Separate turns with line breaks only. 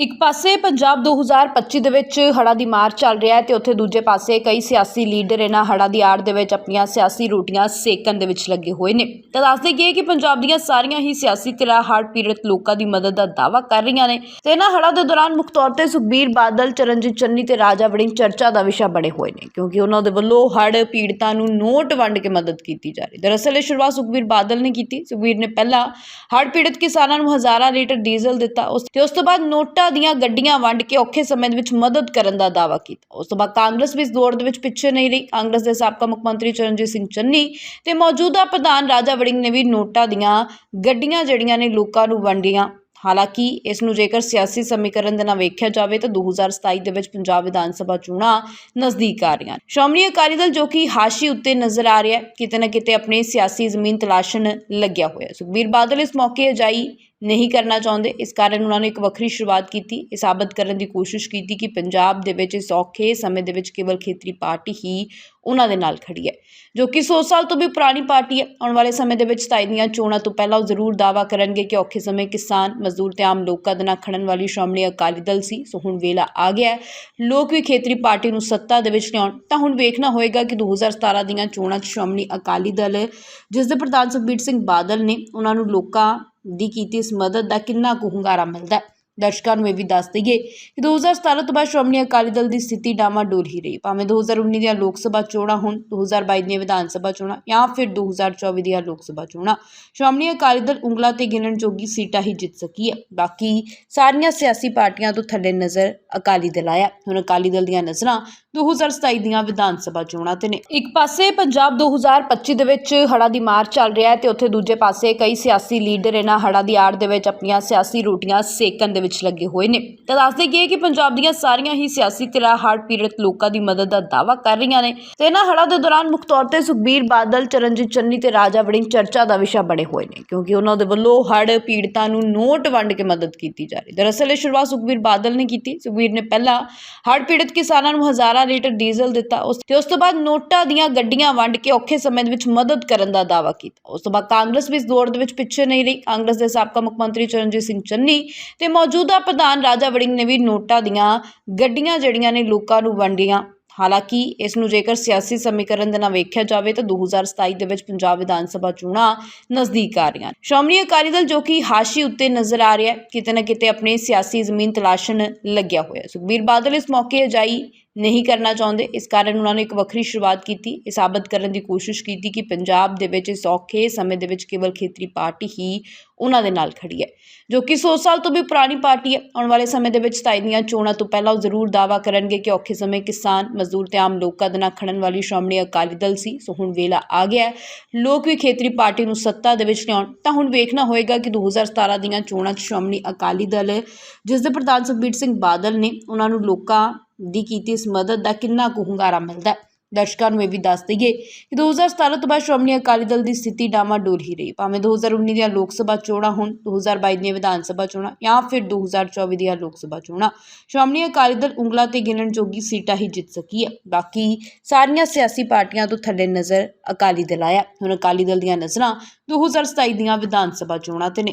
ਇੱਕ ਪਾਸੇ ਪੰਜਾਬ 2025 ਦੇ ਵਿੱਚ ਹੜ੍ਹਾਂ ਦੀ ਮਾਰ ਚੱਲ ਰਿਹਾ ਹੈ ਤੇ ਉੱਥੇ ਦੂਜੇ ਪਾਸੇ ਕਈ ਸਿਆਸੀ ਲੀਡਰ ਇਹਨਾਂ ਹੜ੍ਹਾਂ ਦੀ ਆੜ ਦੇ ਵਿੱਚ ਆਪਣੀਆਂ ਸਿਆਸੀ ਰੋਟੀਆਂ ਸੇਕਣ ਦੇ ਵਿੱਚ ਲੱਗੇ ਹੋਏ ਨੇ। ਤਾਂ ਦੱਸਦੇ ਕਿ ਕਿ ਪੰਜਾਬ ਦੀਆਂ ਸਾਰੀਆਂ ਹੀ ਸਿਆਸੀ ਧਿਰਾਂ ਹੜ੍ਹ ਪੀੜਤ ਲੋਕਾਂ ਦੀ ਮਦਦ ਦਾ ਦਾਅਵਾ ਕਰ ਰਹੀਆਂ ਨੇ ਤੇ ਇਹਨਾਂ ਹੜ੍ਹਾਂ ਦੇ ਦੌਰਾਨ ਮੁੱਖ ਤੌਰ ਤੇ ਸੁਖਬੀਰ ਬਾਦਲ, ਚਰਨਜੀਤ ਚੰਨੀ ਤੇ ਰਾਜਾ ਵੜਿੰਗ ਚਰਚਾ ਦਾ ਵਿਸ਼ਾ ਬਣੇ ਹੋਏ ਨੇ, ਕਿਉਂਕਿ ਉਹਨਾਂ ਦੇ ਵੱਲੋਂ ਹੜ੍ਹ ਪੀੜਤਾਂ ਨੂੰ ਨੋਟ ਵੰਡ ਕੇ ਮਦਦ ਕੀਤੀ ਜਾ ਰਹੀ ਦਰਅਸਲ ਇਹ ਸ਼ੁਰੂਆਤ ਸੁਖਬੀਰ ਬਾਦਲ ਨੇ ਕੀਤੀ। ਸੁਖਬੀਰ ਨੇ ਪਹਿਲਾਂ ਹੜ੍ਹ ਪੀੜਤ ਕਿਸਾਨਾਂ ਨੂੰ ਹਜ਼ਾਰਾਂ ਲੀਟਰ ਡੀਜ਼ਲ ਦਿੱਤਾ, ਉਸ ਤੇ ਉਸ ਤੋਂ ਬਾਅਦ ਨੋਟਾਂ ਦੀਆਂ ਗੱਡੀਆਂ ਵੰਡ ਕੇ ਔਖੇ ਸਮੇਂ ਦੇ ਵਿੱਚ ਮਦਦ ਕਰਨ ਦਾ ਦਾਅਵਾ ਕੀਤਾ। ਉਸ ਤੋਂ ਬਾਅਦ ਕਾਂਗਰਸ ਵੀ ਇਸ ਦੌੜ ਦੇ ਵਿੱਚ ਪਿੱਛੇ ਨਹੀਂ ਰਹੀ। ਕਾਂਗਰਸ ਦੇ ਸਾਬਕਾ ਮੁੱਖ ਮੰਤਰੀ ਚਰਨਜੀਤ ਸਿੰਘ ਚੰਨੀ ਤੇ ਮੌਜੂਦਾ ਪ੍ਰਧਾਨ ਰਾਜਾ ਵੜਿੰਗ ਨੇ ਵੀ ਨੋਟਾਂ ਦੀਆਂ ਗੱਡੀਆਂ ਜਿਹੜੀਆਂ ਨੇ ਲੋਕਾਂ ਨੂੰ ਵੰਡੀਆਂ। ਹਾਲਾਂਕਿ ਇਸ ਨੂੰ ਜੇਕਰ ਸਿਆਸੀ ਸਮੀਕਰਨ ਦੇ ਨਾਲ ਵੇਖਿਆ ਜਾਵੇ ਤਾਂ 2027 ਦੇ ਵਿੱਚ ਪੰਜਾਬ ਵਿਧਾਨ ਸਭਾ ਚੋਣਾਂ ਨਜ਼ਦੀਕ ਆ ਰਹੀਆਂ ਸ਼੍ਰੋਮਣੀ ਅਕਾਲੀ ਦਲ ਜੋ ਕਿ ਹਾਸ਼ੀ ਉੱਤੇ ਨਜ਼ਰ ਆ ਰਿਹਾ ਕਿਤੇ ਨਾ ਕਿਤੇ ਆਪਣੇ ਸਿਆਸੀ ਜ਼ਮੀਨ ਤਲਾਸ਼ਣ ਲੱਗਿਆ ਹੋਇਆ ਸੁਖਬੀਰ ਬਾਦਲ ਇਸ ਮੌਕੇ ਅਜਾਈ ਨਹੀਂ ਕਰਨਾ ਚਾਹੁੰਦੇ। ਇਸ ਕਾਰਨ ਉਹਨਾਂ ਨੇ ਇੱਕ ਵੱਖਰੀ ਸ਼ੁਰੂਆਤ ਕੀਤੀ। ਇਹ ਸਾਬਤ ਕਰਨ ਦੀ ਕੋਸ਼ਿਸ਼ ਕੀਤੀ ਕਿ ਪੰਜਾਬ ਦੇ ਵਿੱਚ ਇਸ ਔਖੇ ਸਮੇਂ ਦੇ ਵਿੱਚ ਕੇਵਲ ਖੇਤਰੀ ਪਾਰਟੀ ਹੀ ਉਹਨਾਂ ਦੇ ਨਾਲ ਖੜੀ ਹੈ, ਜੋ ਕਿ 100 ਸਾਲ ਤੋਂ ਵੀ ਪੁਰਾਣੀ ਪਾਰਟੀ ਹੈ। ਆਉਣ ਵਾਲੇ ਸਮੇਂ ਦੇ ਵਿੱਚ 27 ਦੀਆਂ ਚੋਣਾਂ ਤੋਂ ਪਹਿਲਾਂ ਉਹ ਜ਼ਰੂਰ ਦਾਅਵਾ ਕਰਨਗੇ ਕਿ ਔਖੇ ਸਮੇਂ ਕਿਸਾਨ, ਮਜ਼ਦੂਰ ਤੇ ਆਮ ਲੋਕਾਂ ਦੇ ਨਾਲ ਖੜਨ ਵਾਲੀ ਸ਼੍ਰੋਮਣੀ ਅਕਾਲੀ ਦਲ ਸੀ। ਸੋ ਹੁਣ ਵੇਲਾ ਆ ਗਿਆ ਲੋਕ ਵੀ ਖੇਤਰੀ ਪਾਰਟੀ ਨੂੰ ਸੱਤਾ ਦੇ ਵਿੱਚ ਲਿਆਉਣ, ਤਾਂ ਹੁਣ ਵੇਖਣਾ ਹੋਏਗਾ ਕਿ 2017 ਦੀਆਂ ਚੋਣਾਂ 'ਚ ਸ਼੍ਰੋਮਣੀ ਅਕਾਲੀ ਦਲ, ਜਿਸ ਦੇ ਪ੍ਰਧਾਨ ਸੁਖਬੀਰ ਸਿੰਘ ਬਾਦਲ ਨੇ ਉਹਨਾਂ ਨੂੰ ਲੋਕਾਂ ਦੀ ਕੀਤੀ ਇਸ ਮਦਦ ਦਾ ਕਿੰਨਾ ਕੁ ਹੁੰਗਾਰਾ ਮਿਲਦਾ ਹੈ। ਦਰਸ਼ਕਾਂ ਨੂੰ ਇਹ ਵੀ ਦੱਸ ਦਈਏ ਕਿ 2017 ਤੋਂ ਬਾਅਦ ਸ਼੍ਰੋਮਣੀ ਅਕਾਲੀ ਦਲ ਦੀ ਸਥਿਤੀ ਡਾਮਾਡੋਲ ਹੀ ਰਹੀ। ਭਾਵੇਂ 2019 ਦੀਆਂ ਲੋਕ ਸਭਾ ਚੋਣਾਂ ਹੋਣ 2022 ਦੀਆਂ ਵਿਧਾਨ ਸਭਾ ਚੋਣਾਂ ਜਾਂ ਫਿਰ 2024 ਦੀਆਂ ਲੋਕ ਸਭਾ ਚੋਣਾਂ, ਸ਼੍ਰੋਮਣੀ ਅਕਾਲੀ ਦਲ ਉਂਗਲਾਂ ਤੇ ਗਿਣਨ ਜੋਗੀ ਸੀਟਾਂ ਹੀ ਜਿੱਤ ਸਕੀ ਹੈ। ਬਾਕੀ ਸਾਰੀਆਂ ਸਿਆਸੀ ਪਾਰਟੀਆਂ ਤੋਂ ਥੱਲੇ ਨਜ਼ਰ ਅਕਾਲੀ ਦਲ ਆਇਆ। ਹੁਣ ਅਕਾਲੀ ਦਲ ਦੀਆਂ ਨਜ਼ਰਾਂ 2027 ਦੀਆਂ ਵਿਧਾਨ ਸਭਾ ਚੋਣਾਂ ਤੇ ਨੇ। ਇੱਕ ਪਾਸੇ ਪੰਜਾਬ 2025 ਦੇ ਵਿੱਚ ਹੜ੍ਹਾਂ ਦੀ ਮਾਰ ਚੱਲ ਰਿਹਾ ਹੈ ਤੇ ਉੱਥੇ ਦੂਜੇ ਪਾਸੇ ਕਈ ਸਿਆਸੀ ਲੀਡਰ ਇਹਨਾਂ ਹੜ੍ਹਾਂ ਦੀ ਆੜ ਦੇ ਵਿੱਚ ਆਪਣੀਆਂ ਸਿਆਸੀ ਰੋਟੀਆਂ ਸੇਕਣ ਦੇ ਵਿੱਚ ਲੱਗੇ ਹੋਏ ਨੇ। ਤਾਂ ਦੱਸਦੇ ਕਿ ਕਿ ਪੰਜਾਬ ਦੀਆਂ ਸਾਰੀਆਂ ਹੀ ਸਿਆਸੀ ਧਿਰਾਂ ਹੜ੍ਹ ਪੀੜਤ ਲੋਕਾਂ ਦੀ ਮਦਦ ਦਾ ਦਾਅਵਾ ਕਰ ਰਹੀਆਂ ਨੇ। ਤੇ ਇਹਨਾਂ ਹੜ੍ਹਾਂ ਦੇ ਦੌਰਾਨ ਮੁੱਖ ਤੌਰ ਤੇ ਸੁਖਬੀਰ ਬਾਦਲ, ਚਰਨਜੀਤ ਚੰਨੀ ਤੇ ਰਾਜਾ ਵੜਿੰਗ ਚਰਚਾ ਦਾ ਵਿਸ਼ਾ ਬਣੇ ਹੋਏ ਨੇ, ਕਿਉਂਕਿ ਉਹਨਾਂ ਦੇ ਵੱਲੋਂ ਹੜ੍ਹ ਪੀੜਤਾਂ ਨੂੰ ਨੋਟ ਵੰਡ ਕੇ ਮਦਦ ਕੀਤੀ ਜਾ ਰਹੀ। ਦਰਅਸਲ ਇਹ ਸ਼ੁਰੂਆਤ ਸੁਖਬੀਰ ਬਾਦਲ ਨੇ ਕੀਤੀ। ਸੁਖਬੀਰ ਨੇ ਪਹਿਲਾਂ ਹੜ੍ਹ ਪੀੜਤ ਕਿਸਾਨਾਂ ਨੂੰ ਹਜ਼ਾਰਾਂ ਲੀਟਰ ਡੀਜ਼ਲ ਦਿੱਤਾ, ਉਸ ਤੇ ਉਸ ਤੋਂ ਬਾਅਦ ਨੋਟਾਂ ਦੀਆਂ ਗੱਡੀਆਂ ਵੰਡ ਕੇ ਔਖੇ ਸਮੇਂ ਦੇ ਵਿੱਚ ਮਦਦ ਕਰਨ ਦਾ ਦਾਅਵਾ ਕੀਤਾ। ਉਸ ਤੋਂ ਬਾਅਦ ਕਾਂਗਰਸ ਵੀ ਇਸ ਦੌਰ ਦੇ ਵਿੱਚ ਪਿੱਛੇ ਨਹੀਂ ਰਹੀ। ਕਾਂਗਰਸ ਦੇ ਸਾਬਕਾ ਮੁੱਖ ਮੰਤਰੀ ਚਰਨਜੀਤ ਸਿੰਘ ਚੰਨੀ ਤੇ ਮੌਜੂਦਾ ਪ੍ਰਧਾਨ ਰਾਜਾ ਵੜਿੰਗ ਨੇ ਵੀ ਨੋਟਾਂ ਦੀਆਂ ਗੱਡੀਆਂ ਜਿਹੜੀਆਂ ਨੇ ਲੋਕਾਂ ਨੂੰ ਵੰਡੀਆਂ। ਹਾਲਾਂਕਿ ਇਸ ਨੂੰ ਜੇਕਰ ਸਿਆਸੀ ਸਮੀਕਰਨ ਦੇ ਨਾਲ ਵੇਖਿਆ ਜਾਵੇ ਤਾਂ 2027 ਦੇ ਵਿੱਚ ਪੰਜਾਬ ਵਿਧਾਨ ਸਭਾ ਚੋਣਾਂ ਨਜ਼ਦੀਕ ਆ ਰਹੀਆਂ ਸ਼੍ਰੋਮਣੀ ਅਕਾਲੀ ਦਲ ਜੋ ਕਿ ਹਾਸ਼ੀ ਉੱਤੇ ਨਜ਼ਰ ਆ ਰਿਹਾ ਹੈ, ਕਿਤੇ ਨਾ ਕਿਤੇ ਆਪਣੀ ਸਿਆਸੀ ਜ਼ਮੀਨ ਤਲਾਸ਼ਣ ਲੱਗਿਆ ਹੋਇਆ ਸੁਖਬੀਰ ਬਾਦਲ ਇਸ ਮੌਕੇ ਅਜਾਈ ਨਹੀਂ ਕਰਨਾ ਚਾਹੁੰਦੇ। ਇਸ ਕਾਰਨ ਉਹਨਾਂ ਨੇ ਇੱਕ ਵੱਖਰੀ ਸ਼ੁਰੂਆਤ ਕੀਤੀ। ਇਹ ਸਾਬਤ ਕਰਨ ਦੀ ਕੋਸ਼ਿਸ਼ ਕੀਤੀ ਕਿ ਪੰਜਾਬ ਦੇ ਵਿੱਚ ਇਸ ਔਖੇ ਸਮੇਂ ਦੇ ਵਿੱਚ ਕੇਵਲ ਖੇਤਰੀ ਪਾਰਟੀ ਹੀ ਉਹਨਾਂ ਦੇ ਨਾਲ ਖੜੀ ਹੈ, ਜੋ ਕਿ 100 ਸਾਲ ਤੋਂ ਵੀ ਪੁਰਾਣੀ ਪਾਰਟੀ ਹੈ। ਆਉਣ ਵਾਲੇ ਸਮੇਂ ਦੇ ਵਿੱਚ 27 ਦੀਆਂ ਚੋਣਾਂ ਤੋਂ ਪਹਿਲਾਂ ਉਹ ਜ਼ਰੂਰ ਦਾਅਵਾ ਕਰਨਗੇ ਕਿ ਔਖੇ ਸਮੇਂ ਕਿਸਾਨ, ਮਜ਼ਦੂਰ ਤੇ ਆਮ ਲੋਕਾਂ ਦੇ ਨਾਲ ਖੜਨ ਵਾਲੀ ਸ਼੍ਰੋਮਣੀ ਅਕਾਲੀ ਦਲ ਸੀ। ਸੋ ਹੁਣ ਵੇਲਾ ਆ ਗਿਆ ਲੋਕ ਵੀ ਖੇਤਰੀ ਪਾਰਟੀ ਨੂੰ ਸੱਤਾ ਦੇ ਵਿੱਚ ਲਿਆਉਣ। ਤਾਂ ਹੁਣ ਵੇਖਣਾ ਹੋਏਗਾ ਕਿ 2017 ਦੀਆਂ ਚੋਣਾਂ 'ਚ ਸ਼੍ਰੋਮਣੀ ਅਕਾਲੀ ਦਲ, ਜਿਸ ਦੇ ਪ੍ਰਧਾਨ ਸੁਖਬੀਰ ਸਿੰਘ ਬਾਦਲ ਨੇ ਉਹਨਾਂ ਨੂੰ ਲੋਕਾਂ ਦੀ ਕੀਤੀ ਇਸ ਮਦਦ ਦਾ ਕਿੰਨਾ ਕੁ ਹੁੰਗਾਰਾ ਮਿਲਦਾ ਹੈ। ਦਰਸ਼ਕਾਂ ਨੂੰ ਇਹ ਵੀ ਦੱਸ ਦਈਏ ਕਿ 2017 ਤੋਂ ਬਾਅਦ ਸ਼੍ਰੋਮਣੀ ਅਕਾਲੀ ਦਲ ਦੀ ਸਥਿਤੀ ਡਾਮਾਡੋਲ ਹੀ ਰਹੀ। ਭਾਵੇਂ 2019 ਦੀਆਂ ਲੋਕ ਸਭਾ ਚੋਣਾਂ ਹੋਣ 2022 ਦੀਆਂ ਵਿਧਾਨ ਸਭਾ ਚੋਣਾਂ ਜਾਂ ਫਿਰ 2024 ਦੀਆਂ ਲੋਕ ਸਭਾ ਚੋਣਾਂ, ਸ਼੍ਰੋਮਣੀ ਅਕਾਲੀ ਦਲ ਉਂਗਲਾਂ ਤੇ ਗਿਣਨ ਜੋਗੀ ਸੀਟਾਂ ਹੀ ਜਿੱਤ ਸਕੀ ਹੈ। ਬਾਕੀ ਸਾਰੀਆਂ ਸਿਆਸੀ ਪਾਰਟੀਆਂ ਤੋਂ ਥੱਲੇ ਨਜ਼ਰ ਅਕਾਲੀ ਦਲ ਆਇਆ। ਹੁਣ ਅਕਾਲੀ ਦਲ ਦੀਆਂ ਨਜ਼ਰਾਂ 2027 ਦੀਆਂ ਵਿਧਾਨ ਸਭਾ ਚੋਣਾਂ ਤੇ ਨੇ।